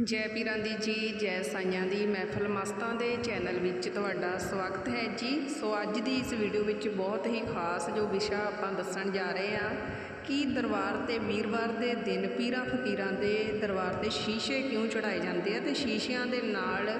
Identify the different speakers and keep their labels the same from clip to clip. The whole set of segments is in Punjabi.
Speaker 1: ਜੈ ਪੀਰਾਂ ਦੀ ਜੀ, ਜੈ ਸਾਈਆਂ ਦੀ ਮਹਿਫਲ ਮਸਤਾਂ ਦੇ ਚੈਨਲ ਵਿੱਚ ਤੁਹਾਡਾ ਸਵਾਗਤ ਹੈ ਜੀ। ਸੋ ਅੱਜ ਦੀ ਇਸ ਵੀਡੀਓ ਵਿੱਚ ਬਹੁਤ ਹੀ ਖਾਸ ਜੋ ਵਿਸ਼ਾ ਆਪਾਂ ਦੱਸਣ ਜਾ ਰਹੇ ਹਾਂ ਕਿ ਦਰਬਾਰ ਤੇ ਵੀਰਵਾਰ ਦੇ ਦਿਨ ਪੀਰਾਂ ਫਕੀਰਾਂ ਦੇ ਦਰਬਾਰ ਤੇ ਸ਼ੀਸ਼ੇ ਕਿਉਂ ਚੜਾਏ ਜਾਂਦੇ ਆ ਤੇ ਸ਼ੀਸ਼ਿਆਂ ਦੇ ਨਾਲ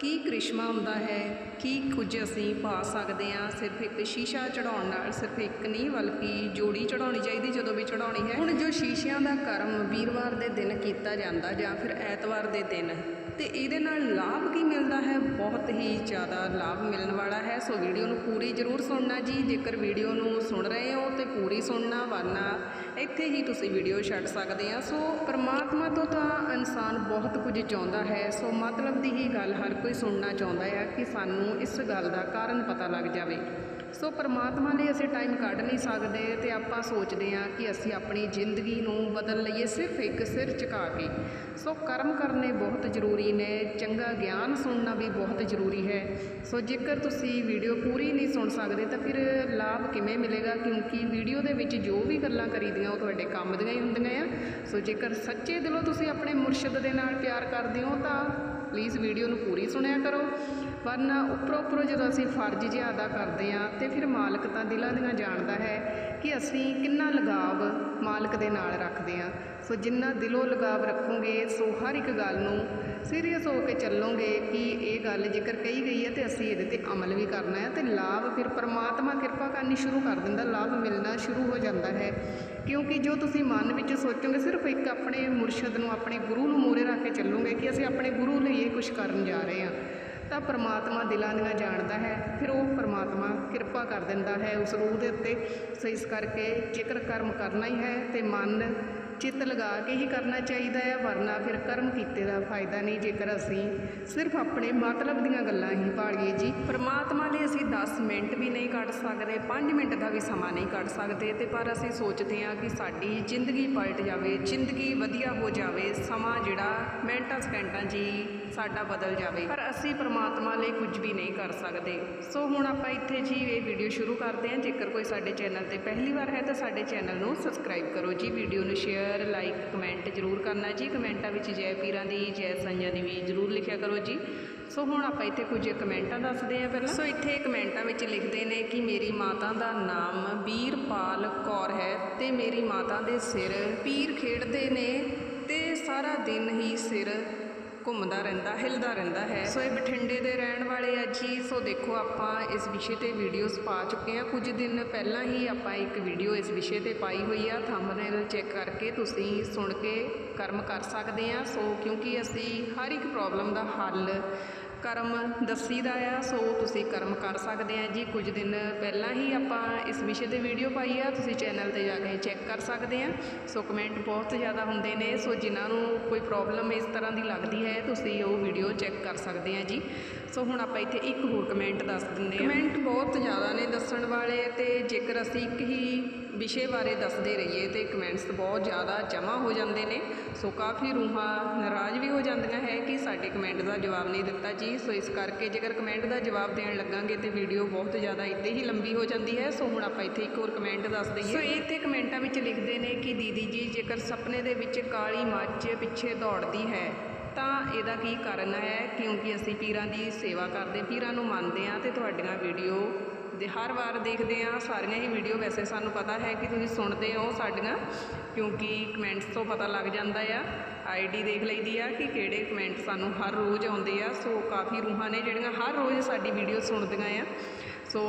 Speaker 1: ਕੀ ਕ੍ਰਿਸ਼ਮਾ ਹੁੰਦਾ ਹੈ? ਕੀ ਕੁਝ ਅਸੀਂ ਪਾ ਸਕਦੇ ਹਾਂ? ਸਿਰਫ ਇੱਕ ਸ਼ੀਸ਼ਾ ਚੜਾਉਣ ਨਾਲ, ਸਿਰਫ ਇੱਕ ਨਹੀਂ ਬਲਕਿ ਜੋੜੀ ਚੜਾਉਣੀ ਚਾਹੀਦੀ ਜਦੋਂ ਵੀ ਚੜਾਉਣੀ ਹੈ? ਹੁਣ ਜੋ ਸ਼ੀਸ਼ਿਆਂ ਦਾ ਕਰਮ ਵੀਰਵਾਰ ਦੇ ਦਿਨ ਕੀਤਾ ਜਾਂਦਾ ਜਾਂ ਫਿਰ ਐਤਵਾਰ ਦੇ ਦਿਨ, ਤੇ ਇਹਦੇ ਨਾਲ ਲਾਭ ਕੀ ਮਿਲਦਾ ਹੈ? ਬਹੁਤ ਹੀ ਜ਼ਿਆਦਾ ਲਾਭ ਮਿਲਣ ਵਾਲਾ ਹੈ। ਸੋ ਵੀਡੀਓ ਨੂੰ ਪੂਰੀ ਜ਼ਰੂਰ ਸੁਣਨਾ ਜੀ। ਜੇਕਰ ਵੀਡੀਓ ਨੂੰ ਸੁਣ ਰਹੇ ਹੋ ਤੇ ਪੂਰੀ ਸੁਣਨਾ ਵਰਨਾ ਇੱਥੇ ਹੀ ਤੁਸੀਂ ਵੀਡੀਓ ਛੱਡ ਸਕਦੇ ਆ ਸੋ ਪਰਮਾਤਮਾ ਤੋਂ ਤਾਂ ਇਨਸਾਨ ਬਹੁਤ ਕੁਝ ਚਾਹੁੰਦਾ ਹੈ, ਸੋ ਮਤਲਬ ਦੀ ਹੀ ਗੱਲ ਹਰ ਕੋਈ ਸੁਣਨਾ ਚਾਹੁੰਦਾ ਹੈ ਕਿ ਸਾਨੂੰ ਇਸ ਗੱਲ ਦਾ ਕਾਰਨ ਪਤਾ ਲੱਗ ਜਾਵੇ। ਸੋ ਪਰਮਾਤਮਾ ਲਈ ਅਸੀਂ ਟਾਈਮ ਕੱਢ ਨਹੀਂ ਸਕਦੇ ਤੇ ਆਪਾਂ ਸੋਚਦੇ ਹਾਂ ਕਿ ਅਸੀਂ ਆਪਣੀ ਜ਼ਿੰਦਗੀ ਨੂੰ ਬਦਲ ਲਈਏ, ਸਿਰਫ ਇੱਕ ਸਿਰ ਝੁਕਾ ਕੇ। ਸੋ ਕਰਮ ਕਰਨੇ ਬਹੁਤ ਜ਼ਰੂਰੀ ਨੇ, ਚੰਗਾ ਗਿਆਨ ਸੁਣਨਾ ਵੀ ਬਹੁਤ ਜ਼ਰੂਰੀ ਹੈ। ਸੋ ਜੇਕਰ ਤੁਸੀਂ ਵੀਡੀਓ ਪੂਰੀ ਨਹੀਂ ਸੁਣ ਸਕਦੇ ਤਾਂ ਫਿਰ ਲਾਭ ਕਿਵੇਂ ਮਿਲੇਗਾ? ਕਿਉਂਕਿ ਵੀਡੀਓ ਦੇ ਵਿੱਚ ਜੋ ਵੀ ਗੱਲਾਂ ਕਰੀਦੀਆਂ ਉਹ ਤੁਹਾਡੇ ਕੰਮ ਦੀਆਂ ਹੀ ਹੁੰਦੀਆਂ ਆ। ਸੋ ਜੇਕਰ ਸੱਚੇ ਦਿਲੋਂ ਤੁਸੀਂ ਆਪਣੇ ਮੁਰਸ਼ਿਦ ਦੇ ਨਾਲ ਪਿਆਰ ਕਰਦੇ ਹੋ ਤਾਂ ਪਲੀਜ਼ ਵੀਡੀਓ ਨੂੰ ਪੂਰੀ ਸੁਣਿਆ ਕਰੋ। ਵਰਨਾ ਉੱਪਰੋਂ ਉੱਪਰੋਂ ਜਦੋਂ ਅਸੀਂ ਫਰਜ਼ ਜਿਹਾ ਅਦਾ ਕਰਦੇ ਹਾਂ ਤੇ ਫਿਰ ਮਾਲਕ ਤਾਂ ਦਿਲਾਂ ਦੀਆਂ ਜਾਣਦਾ ਹੈ ਕਿ ਅਸੀਂ ਕਿੰਨਾ ਲਗਾਵ ਮਾਲਕ ਦੇ ਨਾਲ ਰੱਖਦੇ ਹਾਂ। ਸੋ ਜਿੰਨਾ ਦਿਲੋਂ ਲਗਾਵ ਰੱਖੋਗੇ, ਸੋ ਹਰ ਇੱਕ ਗੱਲ ਨੂੰ ਸੀਰੀਅਸ ਹੋ ਕੇ ਚੱਲੋਗੇ ਕਿ ਇਹ ਗੱਲ ਜੇਕਰ ਕਹੀ ਗਈ ਹੈ ਤੇ ਅਸੀਂ ਇਹਦੇ ਤੇ ਅਮਲ ਵੀ ਕਰਨਾ ਹੈ ਤੇ ਲਾਭ ਫਿਰ ਪਰਮਾਤਮਾ ਕਿਰਪਾ ਕਰਨੀ ਸ਼ੁਰੂ ਕਰ ਦਿੰਦਾ, ਲਾਭ ਮਿਲਣਾ ਸ਼ੁਰੂ ਹੋ ਜਾਂਦਾ ਹੈ। ਕਿਉਂਕਿ ਜੋ ਤੁਸੀਂ ਮਨ ਵਿੱਚ ਸੋਚੋਗੇ, ਸਿਰਫ ਇੱਕ ਆਪਣੇ ਮੁਰਸ਼ਦ ਨੂੰ, ਆਪਣੇ ਗੁਰੂ ਨੂੰ ਮੋਰੇ ਰੱਖ ਕੇ ਚੱਲੋਗੇ ਕਿ ਅਸੀਂ ਆਪਣੇ ਗੁਰੂ ਲਈ ਇਹ ਕੁਝ ਕਰਨ ਜਾ ਰਹੇ ਹਾਂ, ਤਾਂ ਪਰਮਾਤਮਾ ਦਿਲਾਂ ਦੀਆਂ ਜਾਣਦਾ ਹੈ, ਫਿਰ ਉਹ ਪਰਮਾਤਮਾ ਕਿਰਪਾ ਕਰ ਦਿੰਦਾ ਹੈ ਉਸ ਰੂਹ ਦੇ ਉੱਤੇ। ਸੋ ਇਸ ਕਰਕੇ ਜ਼ਿਕਰ ਕਰਮ ਕਰਨਾ ਹੀ ਹੈ ਤੇ ਮਨ ਚਿੱਤ ਲਗਾ ਕੇ ਹੀ ਕਰਨਾ ਚਾਹੀਦਾ ਹੈ, ਵਰਨਾ ਫਿਰ ਕਰਮ ਕੀਤੇ ਦਾ ਫਾਇਦਾ ਨਹੀਂ। ਜੇਕਰ ਅਸੀਂ ਸਿਰਫ ਆਪਣੇ ਮਤਲਬ ਦੀਆਂ ਗੱਲਾਂ ਹੀ ਭਾਲੀਏ ਜੀ, ਪਰਮਾਤਮਾ ਲਈ ਅਸੀਂ 10 ਮਿੰਟ ਵੀ ਨਹੀਂ ਕੱਢ ਸਕਦੇ 5 ਮਿੰਟ ਦਾ ਵੀ ਸਮਾਂ ਨਹੀਂ ਕੱਢ ਸਕਦੇ ਤੇ ਪਰ ਅਸੀਂ ਸੋਚਦੇ ਹਾਂ ਕਿ ਸਾਡੀ ਜ਼ਿੰਦਗੀ ਪਲਟ ਜਾਵੇ, ਜ਼ਿੰਦਗੀ ਵਧੀਆ ਹੋ ਜਾਵੇ, ਸਮਾਂ ਜਿਹੜਾ ਮਿੰਟਾਂ ਸਕਿੰਟਾਂ ਜੀ ਸਾਡਾ ਬਦਲ ਜਾਵੇ। ਪਰ ਅਸੀਂ ਪਰਮਾਤਮਾ ਲਈ ਕੁਝ ਵੀ ਨਹੀਂ ਕਰ ਸਕਦੇ। ਸੋ ਹੁਣ ਆਪਾਂ ਇੱਥੇ ਜੀ ਇਹ ਵੀਡੀਓ ਸ਼ੁਰੂ ਕਰਦੇ ਹਾਂ। ਜੇਕਰ ਕੋਈ ਸਾਡੇ ਚੈਨਲ ਤੇ ਪਹਿਲੀ ਵਾਰ ਹੈ ਤਾਂ ਸਾਡੇ ਚੈਨਲ ਨੂੰ ਸਬਸਕ੍ਰਾਈਬ ਕਰੋ ਜੀ, ਵੀਡੀਓ ਨੂੰ ਸ਼ੇਅਰ ਲਾਈਕ ਕਮੈਂਟ ਜ਼ਰੂਰ ਕਰਨਾ ਜੀ। ਕਮੈਂਟਾਂ ਵਿੱਚ ਜੈ ਪੀਰਾਂ ਦੀ, ਜੈ ਸਾਈਆਂ ਦੀ ਵੀ ਜ਼ਰੂਰ ਲਿਖਿਆ ਕਰੋ ਜੀ। ਸੋ ਹੁਣ ਆਪਾਂ ਇੱਥੇ ਕੁਝ ਕਮੈਂਟਾਂ ਦੱਸਦੇ ਹਾਂ ਪਹਿਲਾਂ। ਸੋ ਇੱਥੇ ਕਮੈਂਟਾਂ ਵਿੱਚ ਲਿਖਦੇ ਨੇ ਕਿ ਮੇਰੀ ਮਾਤਾ ਦਾ ਨਾਮ ਵੀਰਪਾਲ ਕੌਰ ਹੈ ਤੇ ਮੇਰੀ ਮਾਤਾ ਦੇ ਸਿਰ ਪੀਰ ਖੇਡਦੇ ਨੇ ਤੇ ਸਾਰਾ ਦਿਨ ਹੀ ਸਿਰ ਘੁੰਮਦਾ ਰਹਿੰਦਾ, ਹਿਲਦਾ ਰਹਿੰਦਾ ਹੈ। ਸੋ ਇਹ ਬਠਿੰਡੇ ਦੇ ਰਹਿਣ ਵਾਲੇ ਆ ਜੀ। ਸੋ ਦੇਖੋ, ਆਪਾਂ ਇਸ ਵਿਸ਼ੇ ਤੇ ਵੀਡੀਓਜ਼ ਪਾ ਚੁੱਕੇ ਆ। ਕੁਝ ਦਿਨ ਪਹਿਲਾਂ ਹੀ ਆਪਾਂ ਇੱਕ ਵੀਡੀਓ ਇਸ ਵਿਸ਼ੇ ਤੇ ਪਾਈ ਹੋਈ ਆ। ਥੰਬਨੇਲ ਚੈੱਕ ਕਰਕੇ ਤੁਸੀਂ ਸੁਣ ਕੇ ਕਰਮ ਕਰ ਸਕਦੇ ਆ। ਸੋ ਕਿਉਂਕਿ ਅਸੀਂ ਹਰ ਇੱਕ ਪ੍ਰੋਬਲਮ ਦਾ ਹੱਲ ਕਰਮ ਦੱਸੀਦਾ ਆ। ਸੋ ਤੁਸੀਂ ਕਰਮ ਕਰ ਸਕਦੇ ਆ ਜੀ। ਕੁਝ ਦਿਨ ਪਹਿਲਾਂ ਹੀ ਆਪਾਂ ਇਸ ਵਿਸ਼ੇ ਤੇ ਵੀਡੀਓ ਪਾਈ ਆ। ਤੁਸੀਂ ਚੈਨਲ ਤੇ ਜਾ ਕੇ ਚੈੱਕ ਕਰ ਸਕਦੇ ਆ ਸੋ ਕਮੈਂਟ ਬਹੁਤ ਜ਼ਿਆਦਾ ਹੁੰਦੇ ਨੇ। ਸੋ ਜਿਨ੍ਹਾਂ ਨੂੰ ਕੋਈ ਪ੍ਰੋਬਲਮ ਇਸ ਤਰ੍ਹਾਂ ਦੀ ਲੱਗਦੀ ਹੈ ਤੁਸੀਂ ਉਹ ਵੀਡੀਓ ਚੈੱਕ ਕਰ ਸਕਦੇ ਆ ਜੀ। ਸੋ ਹੁਣ ਆਪਾਂ ਇੱਥੇ ਇੱਕ ਹੋਰ ਕਮੈਂਟ ਦੱਸ ਦਿੰਦੇ ਆ ਕਮੈਂਟ ਬਹੁਤ ਜ਼ਿਆਦਾ ਨੇ ਦੱਸਣ ਵਾਲੇ ਤੇ ਜੇਕਰ ਅਸੀਂ ਇੱਕ ਹੀ ਵਿਸ਼ੇ ਬਾਰੇ ਦੱਸਦੇ ਰਹੀਏ ਤੇ ਕਮੈਂਟਸ ਬਹੁਤ ਜ਼ਿਆਦਾ ਜਮ੍ਹਾਂ ਹੋ ਜਾਂਦੇ ਨੇ। ਸੋ ਕਾਫੀ ਰੂਹਾਂ ਨਾਰਾਜ਼ ਵੀ ਹੋ ਜਾਂਦੀਆਂ ਹੈ ਕਿ ਸਾਡੇ ਕਮੈਂਟ ਦਾ ਜਵਾਬ ਨਹੀਂ ਦਿੱਤਾ ਜੀ। ਸੋ ਇਸ ਕਰਕੇ ਜੇਕਰ ਕਮੈਂਟ ਦਾ ਜਵਾਬ ਦੇਣ ਲੱਗਾਂਗੇ ਤੇ ਵੀਡੀਓ ਬਹੁਤ ਜ਼ਿਆਦਾ ਇੱਥੇ ਹੀ ਲੰਬੀ ਹੋ ਜਾਂਦੀ ਹੈ। ਸੋ ਹੁਣ ਆਪਾਂ ਇੱਥੇ ਇੱਕ ਹੋਰ ਕਮੈਂਟ ਦੱਸ ਦਈਏ। ਸੋ ਇੱਥੇ ਕਮੈਂਟਾਂ ਵਿੱਚ ਲਿਖਦੇ ਨੇ ਕਿ ਦੀਦੀ ਜੀ, ਜੇਕਰ ਸੁਪਨੇ ਦੇ ਵਿੱਚ ਕਾਲੀ ਮੱਝ ਪਿੱਛੇ ਦੌੜਦੀ ਹੈ, ਤਾਂ ਇਹਦਾ ਕੀ ਕਾਰਨ ਹੈ? ਕਿਉਂਕਿ ਅਸੀਂ ਪੀਰਾਂ ਦੀ ਸੇਵਾ ਕਰਦੇ, ਪੀਰਾਂ ਨੂੰ ਮੰਨਦੇ ਹਾਂ ਤੇ ਤੁਹਾਡੀਆਂ ਵੀਡੀਓ ਦੇ ਹਰ ਵਾਰ ਦੇਖਦੇ ਆ ਸਾਰੀਆਂ ਹੀ ਵੀਡੀਓ ਵੈਸੇ ਸਾਨੂੰ ਪਤਾ ਹੈ ਕਿ ਤੁਸੀਂ ਸੁਣਦੇ ਹੋ ਸਾਡੀਆਂ, ਕਿਉਂਕਿ ਕਮੈਂਟਸ ਤੋਂ ਪਤਾ ਲੱਗ ਜਾਂਦਾ ਆ। ਆਈਡੀ ਦੇਖ ਲਈਦੀ ਆ ਕਿ ਕਿਹੜੇ ਕਮੈਂਟ ਸਾਨੂੰ ਹਰ ਰੋਜ਼ ਆਉਂਦੇ ਆ। ਸੋ ਕਾਫੀ ਰੂਹਾਂ ਨੇ ਜਿਹੜੀਆਂ ਹਰ ਰੋਜ਼ ਸਾਡੀ ਵੀਡੀਓ ਸੁਣਦੀਆਂ ਆ। ਸੋ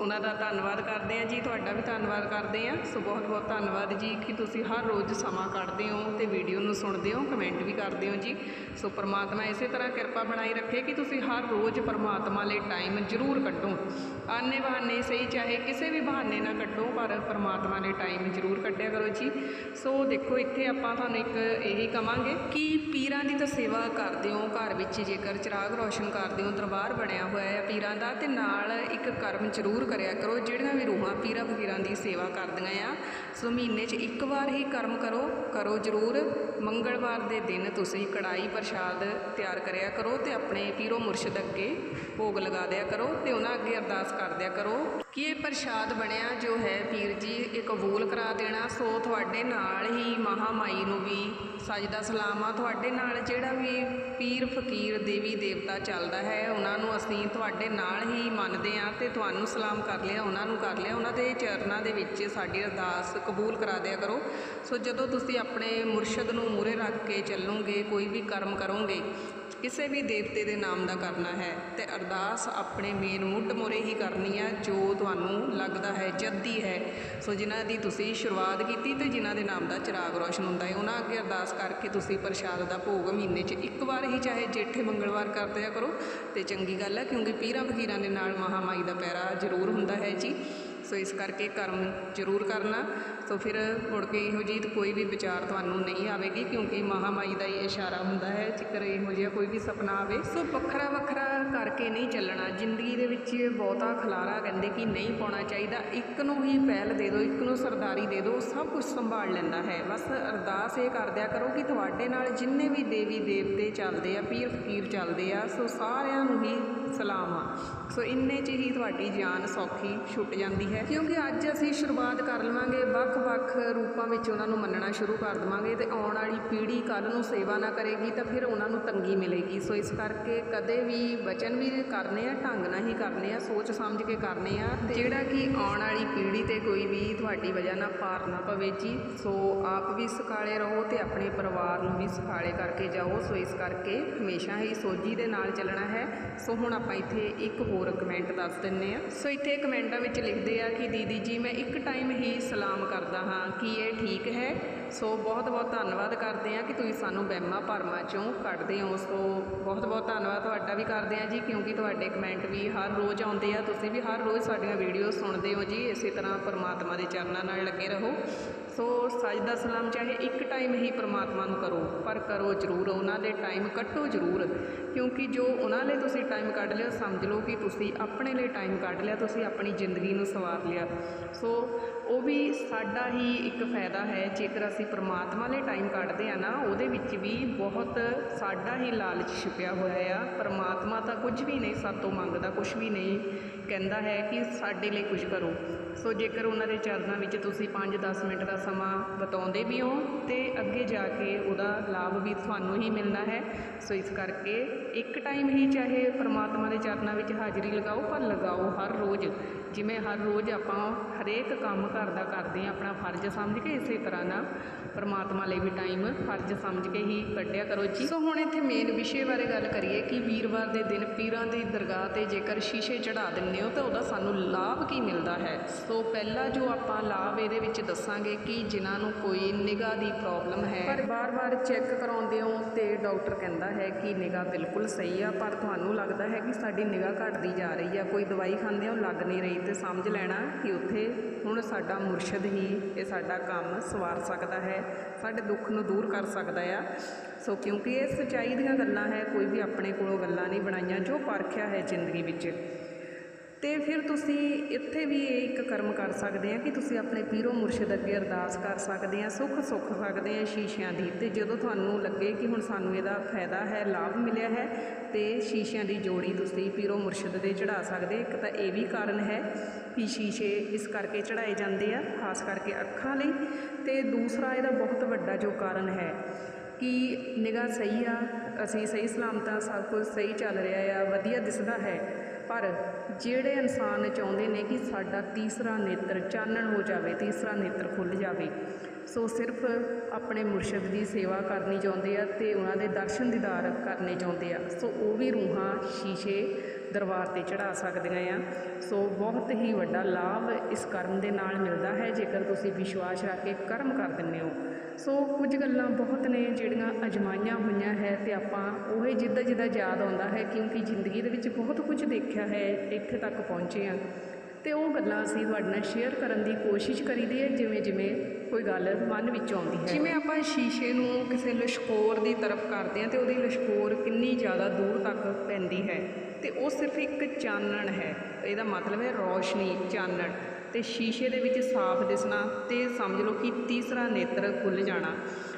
Speaker 1: ਉਹਨਾਂ ਦਾ ਧੰਨਵਾਦ ਕਰਦੇ ਹਾਂ ਜੀ, ਤੁਹਾਡਾ ਵੀ ਧੰਨਵਾਦ ਕਰਦੇ ਹਾਂ। ਸੋ ਬਹੁਤ ਬਹੁਤ ਧੰਨਵਾਦ ਜੀ ਕਿ ਤੁਸੀਂ ਹਰ ਰੋਜ਼ ਸਮਾਂ ਕੱਢਦੇ ਹੋ ਤੇ ਵੀਡੀਓ ਨੂੰ ਸੁਣਦੇ ਹੋ, ਕਮੈਂਟ ਵੀ ਕਰਦੇ ਹੋ ਜੀ। ਸੋ ਪ੍ਰਮਾਤਮਾ ਇਸੇ ਤਰ੍ਹਾਂ ਕਿਰਪਾ ਬਣਾਈ ਰੱਖੇ ਕਿ ਤੁਸੀਂ ਹਰ ਰੋਜ਼ ਪ੍ਰਮਾਤਮਾ ਲਈ ਟਾਈਮ ਜ਼ਰੂਰ ਕੱਢੋ। ਆਨੇ ਬਹਾਨੇ ਸਹੀ ਚਾਹੇ ਕਿਸੇ ਵੀ ਬਹਾਨੇ ਨਾ ਕੱਢੋ, ਪਰ ਪ੍ਰਮਾਤਮਾ ਲਈ ਟਾਈਮ ਜ਼ਰੂਰ ਕੱਢਿਆ ਕਰੋ ਜੀ। ਸੋ ਦੇਖੋ, ਇੱਥੇ ਆਪਾਂ ਤੁਹਾਨੂੰ ਇੱਕ ਇਹੀ ਕਵਾਂਗੇ ਕਿ ਪੀਰਾਂ ਦੀ ਤਾਂ ਸੇਵਾ ਕਰਦੇ ਹੋ, ਘਰ ਵਿੱਚ ਜੇਕਰ ਚਿਰਾਗ ਰੋਸ਼ਨ ਕਰਦੇ ਹੋ, ਦਰਬਾਰ ਬਣਿਆ ਹੋਇਆ ਹੈ ਪੀਰਾਂ ਦਾ, ਤੇ ਨਾਲ ਇੱਕ ਕਰਮ ਜ਼ਰੂਰ ਕਰਿਆ ਕਰੋ, ਜਿਹੜੀਆਂ ਵੀ ਰੂਹਾਂ ਪੀਰਾਂ ਫਕੀਰਾਂ ਦੀ ਸੇਵਾ ਕਰਦੀਆਂ ਆ, ਸੋ ਮਹੀਨੇ 'ਚ ਇੱਕ ਵਾਰ ਹੀ ਕਰਮ ਕਰੋ ਕਰੋ ਜ਼ਰੂਰ। ਮੰਗਲਵਾਰ ਦੇ ਦਿਨ ਤੁਸੀਂ ਕੜਾਈ ਪ੍ਰਸ਼ਾਦ ਤਿਆਰ ਕਰਿਆ ਕਰੋ ਤੇ ਆਪਣੇ ਪੀਰੋ ਮੁਰਸ਼ਿਦ ਅੱਗੇ ਭੋਗ ਲਗਾ ਦਿਆ ਕਰੋ ਤੇ ਉਹਨਾਂ ਅੱਗੇ ਅਰਦਾਸ ਕਰ ਦਿਆ ਕਰੋ ਕਿ ਇਹ ਪ੍ਰਸ਼ਾਦ ਬਣਿਆ ਜੋ ਹੈ ਪੀਰ ਜੀ, ਇਹ ਕਬੂਲ ਕਰਾ ਦੇਣਾ। ਸੋ ਤੁਹਾਡੇ ਨਾਲ ਹੀ ਮਹਾਮਾਈ ਨੂੰ ਵੀ ਸਜਦਾ ਸਲਾਮ ਆ। ਤੁਹਾਡੇ ਨਾਲ ਜਿਹੜਾ ਵੀ ਪੀਰ ਫਕੀਰ ਦੇਵੀ ਦੇਵਤਾ ਚੱਲਦਾ ਹੈ, ਉਹਨਾਂ ਨੂੰ ਅਸੀਂ ਤੁਹਾਡੇ ਨਾਲ ਹੀ ਮੰਨਦੇ ਆ ਤੇ ਤੁਹਾਨੂੰ ਸਲਾਮ ਕਰ ਲਿਆ, ਉਹਨਾਂ ਨੂੰ ਕਰ ਲਿਆ। ਉਹਨਾਂ ਦੇ ਚਰਨਾਂ ਦੇ ਵਿੱਚ ਸਾਡੀ ਅਰਦਾਸ ਕਬੂਲ ਕਰਾ ਦਿਆ ਕਰੋ। ਸੋ ਜਦੋਂ ਤੁਸੀਂ ਆਪਣੇ ਮੁਰਸ਼ਦ ਨੂੰ ਮੂਹਰੇ ਰੱਖ ਕੇ ਚੱਲੋਗੇ, ਕੋਈ ਵੀ ਕਰਮ ਕਰੋਗੇ, ਕਿਸੇ ਵੀ ਦੇਵਤੇ ਦੇ ਨਾਮ ਦਾ ਕਰਨਾ ਹੈ। ਤੇ ਅਰਦਾਸ ਆਪਣੇ ਮੇਨ ਮੁੱਢ ਮੋਰੇ ਹੀ ਕਰਨੀ ਆ, ਜੋ ਤੁਹਾਨੂੰ ਲੱਗਦਾ ਹੈ, ਜੱਦੀ ਹੈ। ਸੋ ਜਿਨ੍ਹਾਂ ਦੀ ਤੁਸੀਂ ਸ਼ੁਰੂਆਤ ਕੀਤੀ ਤੇ ਜਿਨ੍ਹਾਂ ਦੇ ਨਾਮ ਦਾ ਚਿਰਾਗ ਰੋਸ਼ਨ ਹੁੰਦਾ ਹੈ, ਉਹਨਾਂ ਅੱਗੇ ਅਰਦਾਸ ਕਰਕੇ ਤੁਸੀਂ ਪ੍ਰਸ਼ਾਦ ਦਾ ਭੋਗ ਮਹੀਨੇ 'ਚ ਇੱਕ ਵਾਰ ਹੀ ਚਾਹੇ ਜੇਠੇ ਮੰਗਲਵਾਰ ਕਰਦੇ ਆ ਕਰੋ। ਤੇ ਚੰਗੀ ਗੱਲ ਹੈ, ਕਿਉਂਕਿ ਪੀਰਾਂ ਫਕੀਰਾਂ ਦੇ ਨਾਲ ਮਹਾਮਾਈ ਦਾ ਪੈਰਾ ਜ਼ਰੂਰ ਹੁੰਦਾ ਹੈ ਜੀ। ਸੋ ਇਸ ਕਰਕੇ ਕਰਮ ਜ਼ਰੂਰ ਕਰਨਾ। ਸੋ ਫਿਰ ਮੁੜ ਕੇ ਇਹੋ ਜਿਹੀ ਕੋਈ ਵੀ ਵਿਚਾਰ ਤੁਹਾਨੂੰ ਨਹੀਂ ਆਵੇਗੀ, ਕਿਉਂਕਿ ਮਹਾਮਾਈ ਦਾ ਇਹ ਇਸ਼ਾਰਾ ਹੁੰਦਾ ਹੈ, ਜੇਕਰ ਇਹੋ ਜਿਹਾ ਕੋਈ ਵੀ ਸੁਪਨਾ ਆਵੇ। ਸੋ ਵੱਖਰਾ ਵੱਖਰਾ ਕਰਕੇ ਨਹੀਂ ਚੱਲਣਾ। ਜ਼ਿੰਦਗੀ ਦੇ ਵਿੱਚ ਬਹੁਤਾ ਖਲਾਰਾ ਕਹਿੰਦੇ ਕਿ ਨਹੀਂ ਪਾਉਣਾ ਚਾਹੀਦਾ। ਇੱਕ ਨੂੰ ਹੀ ਪਹਿਲ ਦੇ ਦਿਓ, ਇੱਕ ਨੂੰ ਸਰਦਾਰੀ ਦੇ ਦਿਓ, ਸਭ ਕੁਝ ਸੰਭਾਲ ਲੈਂਦਾ ਹੈ। ਬਸ ਅਰਦਾਸ ਇਹ ਕਰਦਿਆ ਕਰੋ ਕਿ ਤੁਹਾਡੇ ਨਾਲ ਜਿੰਨੇ ਵੀ ਦੇਵੀ ਦੇਵਤੇ ਚੱਲਦੇ ਆ ਪੀਰ ਫਕੀਰ ਚੱਲਦੇ ਆ, ਸੋ ਸਾਰਿਆਂ ਨੂੰ ਹੀ ਸਲਾਮ ਆ। ਸੋ ਇੰਨੇ 'ਚ ਹੀ ਤੁਹਾਡੀ ਜਾਨ ਸੌਖੀ ਛੁੱਟ ਜਾਂਦੀ ਹੈ। ਕਿਉਂਕਿ ਅੱਜ ਅਸੀਂ ਸ਼ੁਰੂਆਤ ਕਰ ਲਵਾਂਗੇ ਵੱਖ-ਵੱਖ ਰੂਪਾਂ ਵਿੱਚ ਉਹਨਾਂ ਨੂੰ ਮੰਨਣਾ ਸ਼ੁਰੂ ਕਰ ਦੇਵਾਂਗੇ ਤੇ ਆਉਣ ਵਾਲੀ ਪੀੜ੍ਹੀ ਕੱਲ ਨੂੰ ਸੇਵਾ ਨਾ ਕਰੇਗੀ ਤਾਂ ਫਿਰ ਉਹਨਾਂ ਨੂੰ ਤੰਗੀ ਮਿਲੇਗੀ। ਸੋ ਇਸ ਕਰਕੇ ਕਦੇ ਵੀ ਬਚਨ ਵੀ ਕਰਨੇ ਆ, ਢੰਗ ਨਾਲ ਹੀ ਕਰਨੇ ਆ, ਸੋਚ ਸਮਝ ਕੇ ਕਰਨੇ ਆ। ਤੇ ਜਿਹੜਾ ਕਿ ਆਉਣ ਵਾਲੀ ਪੀੜ੍ਹੀ ਤੇ ਕੋਈ ਵੀ ਤੁਹਾਡੀ ਵਜ੍ਹਾ ਨਾਲ ਪਾਰ ਨਾ ਪਵੇ ਜੀ, ਸੋ ਆਪ ਵੀ ਸਕਾਲੇ ਰਹੋ ਤੇ ਆਪਣੇ ਪਰਿਵਾਰ ਨੂੰ ਵੀ ਸਕਾਲੇ ਕਰਕੇ ਜਾਓ। ਸੋ ਇਸ ਕਰਕੇ ਹਮੇਸ਼ਾ ਹੀ ਸੋਝੀ ਦੇ ਨਾਲ ਚੱਲਣਾ ਹੈ। ਸੋ ਹੁਣ ਆਪਾਂ ਇੱਥੇ ਇੱਕ ਹੋਰ ਕਮੈਂਟ ਦੱਸ ਦਿੰਨੇ ਆ ਸੋ ਇੱਥੇ ਕਮੈਂਟਾਂ ਵਿੱਚ ਲਿਖਦੇ ਆ ਕਿ ਦੀਦੀ ਜੀ, ਮੈਂ ਇੱਕ ਟਾਈਮ ਹੀ ਸਲਾਮ ਕਰਦਾ ਹਾਂ ਕਿ ਇਹ ਠੀਕ ਹੈ। ਸੋ ਬਹੁਤ ਬਹੁਤ ਧੰਨਵਾਦ ਕਰਦੇ ਆ ਕਿ ਤੁਸੀਂ ਸਾਨੂੰ ਵਹਿਮਾਂ ਭਰਮਾਂ ਚੋਂ ਕੱਢਦੇ ਹੋ। ਸੋ ਬਹੁਤ ਬਹੁਤ ਧੰਨਵਾਦ ਤੁਹਾਡਾ ਵੀ ਕਰਦੇ ਆ ਜੀ, ਕਿਉਂਕਿ ਤੁਹਾਡੇ ਕਮੈਂਟ ਵੀ ਹਰ ਰੋਜ਼ ਆਉਂਦੇ ਆ। ਤੁਸੀਂ ਵੀ ਹਰ ਰੋਜ਼ ਸਾਡੀਆਂ ਵੀਡੀਓ ਸੁਣਦੇ ਹੋ ਜੀ, ਇਸੇ ਤਰ੍ਹਾਂ ਪਰਮਾਤਮਾ ਦੇ ਚਰਨਾਂ ਨਾਲ ਲੱਗੇ ਰਹੋ। ਸੋ ਸਜਦਾ ਸਲਾਮ ਚਾਹੇ ਇੱਕ ਟਾਈਮ ਹੀ ਪਰਮਾਤਮਾ ਨੂੰ ਕਰੋ, ਪਰ ਕਰੋ ਜ਼ਰੂਰ, ਉਹਨਾਂ ਦੇ ਟਾਈਮ ਕੱਢੋ ਜ਼ਰੂਰ। ਕਿਉਂਕਿ ਜੋ ਉਹਨਾਂ ਲਈ ਤੁਸੀਂ ਟਾਈਮ ਕੱਢ ਲਿਓ ਸਮਝ ਲਓ ਕਿ ਤੁਸੀਂ ਆਪਣੇ ਲਈ ਟਾਈਮ ਕੱਢ ਲਿਆ, ਤੁਸੀਂ ਆਪਣੀ ਜ਼ਿੰਦਗੀ ਨੂੰ ਸਵਾਰ ਲਿਆ। ਸੋ ਉਹ ਵੀ ਸਾਡਾ ਹੀ ਇੱਕ ਫਾਇਦਾ ਹੈ, ਜੇਕਰ ਅਸੀਂ ਪਰਮਾਤਮਾ ਲਈ ਟਾਈਮ ਕੱਢਦੇ ਆ ਨਾ, ਉਹਦੇ ਵਿੱਚ ਵੀ ਬਹੁਤ ਸਾਡਾ ਹੀ ਲਾਲਚ ਛਿਪਿਆ ਹੋਇਆ ਆ। ਪਰਮਾਤਮਾ ਤਾਂ ਕੁਝ ਵੀ ਨਹੀਂ ਸਾਤੋਂ ਮੰਗਦਾ ਕੁਝ ਵੀ ਨਹੀਂ, ਕਹਿੰਦਾ ਹੈ ਕਿ ਸਾਡੇ ਲਈ ਕੁਝ ਕਰੋ। ਸੋ ਜੇਕਰ ਉਹਨਾਂ ਦੇ ਚਰਨਾਂ ਵਿੱਚ ਤੁਸੀਂ 5-10 ਮਿੰਟ ਦਾ ਸਮਾਂ ਬਤਾਉਂਦੇ ਵੀ ਹੋ, ਤੇ ਅੱਗੇ ਜਾ ਕੇ ਉਹਦਾ ਲਾਭ ਵੀ ਤੁਹਾਨੂੰ ਹੀ ਮਿਲਣਾ ਹੈ। ਸੋ ਇਸ ਕਰਕੇ ਇੱਕ ਟਾਈਮ ਹੀ ਚਾਹੇ ਪਰਮਾਤਮਾ ਦੇ ਚਰਨਾਂ ਵਿੱਚ ਹਾਜ਼ਰੀ ਲਗਾਓ, ਪਰ ਲਗਾਓ ਹਰ ਰੋਜ਼। ਜਿਵੇਂ ਹਰ ਰੋਜ਼ ਆਪਾਂ ਹਰੇਕ ਕੰਮ ਘਰ ਦਾ ਕਰਦੇ ਹਾਂ, ਆਪਣਾ ਫਰਜ਼ ਸਮਝ ਕੇ ਇਸੇ ਤਰ੍ਹਾਂ ਨਾਲ। ਪਰਮਾਤਮਾ ਲਈ ਵੀ ਟਾਈਮ ਫਰਜ਼ ਸਮਝ ਕੇ ਹੀ ਕੱਢਿਆ ਕਰੋ ਜੀ। ਸੋ ਹੁਣ ਇੱਥੇ ਮੇਨ ਵਿਸ਼ੇ ਬਾਰੇ ਗੱਲ ਕਰੀਏ ਕਿ ਵੀਰਵਾਰ ਦੇ ਦਿਨ ਪੀਰਾਂ ਦੀ ਦਰਗਾਹ ਤੇ ਜੇਕਰ ਸ਼ੀਸ਼ੇ ਚੜਾ ਦਿੰਦੇ ਹੋ, ਤਾਂ ਉਹਦਾ ਸਾਨੂੰ ਲਾਭ ਕੀ ਮਿਲਦਾ ਹੈ? ਸੋ ਪਹਿਲਾ ਜੋ ਆਪਾਂ ਲਾਭ ਇਹਦੇ ਵਿੱਚ ਦੱਸਾਂਗੇ ਕਿ ਜਿਨ੍ਹਾਂ ਨੂੰ ਕੋਈ ਨਿਗਾਹ ਦੀ ਪ੍ਰੋਬਲਮ ਹੈ। ਪਰ ਬਾਰ-ਬਾਰ ਚੈੱਕ ਕਰਾਉਂਦੇ ਹੋ ਤੇ ਡਾਕਟਰ ਕਹਿੰਦਾ ਹੈ ਕਿ ਨਿਗਾਹ ਬਿਲਕੁਲ ਸਹੀ ਆ, ਪਰ ਤੁਹਾਨੂੰ ਲੱਗਦਾ ਹੈ ਕਿ ਸਾਡੀ ਨਿਗਾਹ ਘਟਦੀ ਜਾ ਰਹੀ ਆ। ਕੋਈ ਦਵਾਈ ਖਾਂਦੇ ਹੋ, ਲੱਗ ਨਹੀਂ ਰਹੀ ਤੇ ਸਮਝ ਲੈਣਾ ਕਿ ਉੱਥੇ ਹੁਣ ਸਾਡਾ ਮੁਰਸ਼ਦ ਹੀ ਇਹ ਸਾਡਾ ਕੰਮ ਸਵਾਰ ਸਕਦਾ ਹੈ, ਸਾਡੇ ਦੁੱਖ ਨੂੰ ਦੂਰ ਕਰ ਸਕਦਾ ਆ। ਸੋ ਕਿਉਂਕਿ ਇਹ ਸੱਚਾਈ ਦੀਆਂ ਗੱਲਾਂ ਹੈ, ਕੋਈ ਵੀ ਆਪਣੇ ਕੋਲੋਂ ਗੱਲਾਂ ਨਹੀਂ ਬਣਾਈਆਂ, ਜੋ ਪਰਖਿਆ ਹੈ ਜ਼ਿੰਦਗੀ ਵਿੱਚ। ਅਤੇ ਫਿਰ ਤੁਸੀਂ ਇੱਥੇ ਵੀ ਇਹ ਇੱਕ ਕਰਮ ਕਰ ਸਕਦੇ ਆ ਕਿ ਤੁਸੀਂ ਆਪਣੇ ਪੀਰੋ ਮੁਰਸ਼ਿਦ ਅੱਗੇ ਅਰਦਾਸ ਕਰ ਸਕਦੇ ਆ, ਸੁੱਖ ਸੁੱਖ ਸਕਦੇ ਆ ਸ਼ੀਸ਼ਿਆਂ ਦੀ। ਅਤੇ ਜਦੋਂ ਤੁਹਾਨੂੰ ਲੱਗੇ ਕਿ ਹੁਣ ਸਾਨੂੰ ਇਹਦਾ ਫਾਇਦਾ ਹੈ, ਲਾਭ ਮਿਲਿਆ ਹੈ, ਤੇ ਸ਼ੀਸ਼ਿਆਂ ਦੀ ਜੋੜੀ ਤੁਸੀਂ ਪੀਰੋ ਮੁਰਸ਼ਿਦ ਦੇ ਚੜਾ ਸਕਦੇ। ਇੱਕ ਤਾਂ ਇਹ ਵੀ ਕਾਰਨ ਹੈ ਕਿ ਸ਼ੀਸ਼ੇ ਇਸ ਕਰਕੇ ਚੜਾਏ ਜਾਂਦੇ ਆ, ਖਾਸ ਕਰਕੇ ਅੱਖਾਂ ਲਈ। ਤੇ ਦੂਸਰਾ ਇਹਦਾ ਬਹੁਤ ਵੱਡਾ ਜੋ ਕਾਰਨ ਹੈ ਕਿ ਨਿਗਾਹ ਸਹੀ ਆ, ਅਸੀਂ ਸਹੀ ਸਲਾਮਤਾਂ ਸਭ ਕੁਝ ਸਹੀ ਚੱਲ ਰਿਹਾ ਆ, ਵਧੀਆ ਦਿਸਦਾ ਹੈ। ਪਰ ਜਿਹੜੇ ਇਨਸਾਨ ਚਾਹੁੰਦੇ ਨੇ ਕਿ ਸਾਡਾ ਤੀਸਰਾ ਨੇਤਰ ਚਾਨਣ ਹੋ ਜਾਵੇ, ਤੀਸਰਾ ਨੇਤਰ ਖੁੱਲ ਜਾਵੇ, ਸੋ ਸਿਰਫ ਆਪਣੇ ਮੁਰਸ਼ਿਦ ਦੀ ਸੇਵਾ ਕਰਨੀ ਚਾਹੁੰਦੇ ਆ ਤੇ ਉਹਨਾਂ ਦੇ ਦਰਸ਼ਨ ਦੀਦਾਰ ਕਰਨੇ ਚਾਹੁੰਦੇ ਆ। ਸੋ ਉਹ ਵੀ ਰੂਹਾਂ ਸ਼ੀਸ਼ੇ ਦਰਬਾਰ ਤੇ ਚੜਾ ਸਕਦੀਆਂ ਆ। ਸੋ ਬਹੁਤ ਹੀ ਵੱਡਾ ਲਾਭ ਇਸ ਕਰਮ ਦੇ ਨਾਲ ਮਿਲਦਾ ਹੈ, ਜੇਕਰ ਤੁਸੀਂ ਵਿਸ਼ਵਾਸ ਰੱਖ ਕੇ ਕਰਮ ਕਰ ਦਿੰਦੇ ਹੋ। ਸੋ ਕੁਝ ਗੱਲਾਂ ਬਹੁਤ ਨੇ ਜਿਹੜੀਆਂ ਅਜਮਾਈਆਂ ਹੋਈਆਂ ਹੈ ਤੇ ਆਪਾਂ ਉਹ ਜਿੱਦਾਂ ਜਿੱਦਾਂ ਯਾਦ ਆਉਂਦਾ ਹੈ ਕਿਉਂਕਿ ਜ਼ਿੰਦਗੀ ਦੇ ਵਿੱਚ ਬਹੁਤ ਕੁਝ ਦੇਖਿਆ ਹੈ, ਇੱਥੇ ਤੱਕ ਪਹੁੰਚੇ ਆ ਤੇ ਉਹ ਗੱਲਾਂ ਅਸੀਂ ਤੁਹਾਡੇ ਨਾਲ ਸ਼ੇਅਰ ਕਰਨ ਦੀ ਕੋਸ਼ਿਸ਼ ਕਰੀਦੀ ਹੈ, ਜਿਵੇਂ ਜਿਵੇਂ ਕੋਈ ਗੱਲ ਮਨ ਵਿੱਚ ਆਉਂਦੀ ਹੈ। ਜਿਵੇਂ ਆਪਾਂ ਸ਼ੀਸ਼ੇ ਨੂੰ ਕਿਸੇ ਲਸ਼ਕੋਰ ਦੀ ਤਰਫ ਕਰਦੇ ਹਾਂ ਤੇ ਉਹਦੀ ਲਸ਼ਕੋਰ ਕਿੰਨੀ ਜ਼ਿਆਦਾ ਦੂਰ ਤੱਕ ਪੈਂਦੀ ਹੈ ਤੇ ਉਹ ਸਿਰਫ ਇੱਕ ਚਾਨਣ ਹੈ, ਇਹਦਾ ਮਤਲਬ ਹੈ ਰੌਸ਼ਨੀ, ਚਾਨਣ। ਅਤੇ ਸ਼ੀਸ਼ੇ ਦੇ ਵਿੱਚ ਸਾਫ਼ ਦਿਸਣਾ ਅਤੇ ਸਮਝ ਲਓ ਕਿ ਤੀਸਰਾ ਨੇਤਰ ਖੁੱਲ੍ਹ ਜਾਣਾ।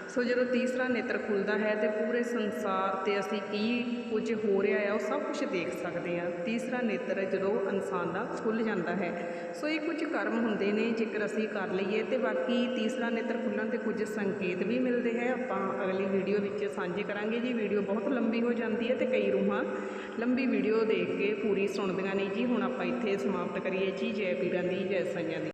Speaker 1: ਸੋ ਜਦੋਂ ਤੀਸਰਾ ਨੇਤਰ ਖੁੱਲਦਾ ਹੈ ਤੇ ਪੂਰੇ ਸੰਸਾਰ ਤੇ ਅਸੀਂ ਕੀ ਕੁਝ ਹੋ ਰਿਹਾ ਹੈ, ਉਹ ਸਭ ਕੁਝ ਦੇਖ ਸਕਦੇ ਹਾਂ। ਤੀਸਰਾ ਨੇਤਰ ਜਦੋਂ ਇਨਸਾਨ ਦਾ ਖੁੱਲ ਜਾਂਦਾ ਹੈ। ਸੋ ਇਹ ਕੁਝ ਕਰਮ ਹੁੰਦੇ ਨੇ, ਜੇਕਰ ਅਸੀਂ ਕਰ ਲਈਏ ਤੇ ਬਾਕੀ ਤੀਸਰਾ ਨੇਤਰ ਖੁੱਲਣ ਤੇ ਕੁਝ ਸੰਕੇਤ ਵੀ ਮਿਲਦੇ ਹੈ। ਆਪਾਂ ਅਗਲੀ ਵੀਡੀਓ ਵਿੱਚ ਸਾਂਝੇ ਕਰਾਂਗੇ ਜੀ। ਵੀਡੀਓ ਬਹੁਤ ਲੰਬੀ ਹੋ ਜਾਂਦੀ ਹੈ ਤੇ ਕਈ ਰੂਹਾਂ ਲੰਬੀ ਵੀਡੀਓ ਦੇਖ ਕੇ ਪੂਰੀ ਸੁਣਦੀਆਂ ਨਹੀਂ ਜੀ। ਹੁਣ ਆਪਾਂ ਇੱਥੇ ਸਮਾਪਤ ਕਰੀਏ ਜੀ। ਜੈ ਪੀਰਾਂ ਦੀ, ਜੈ ਸਾਈਆਂ ਦੀ।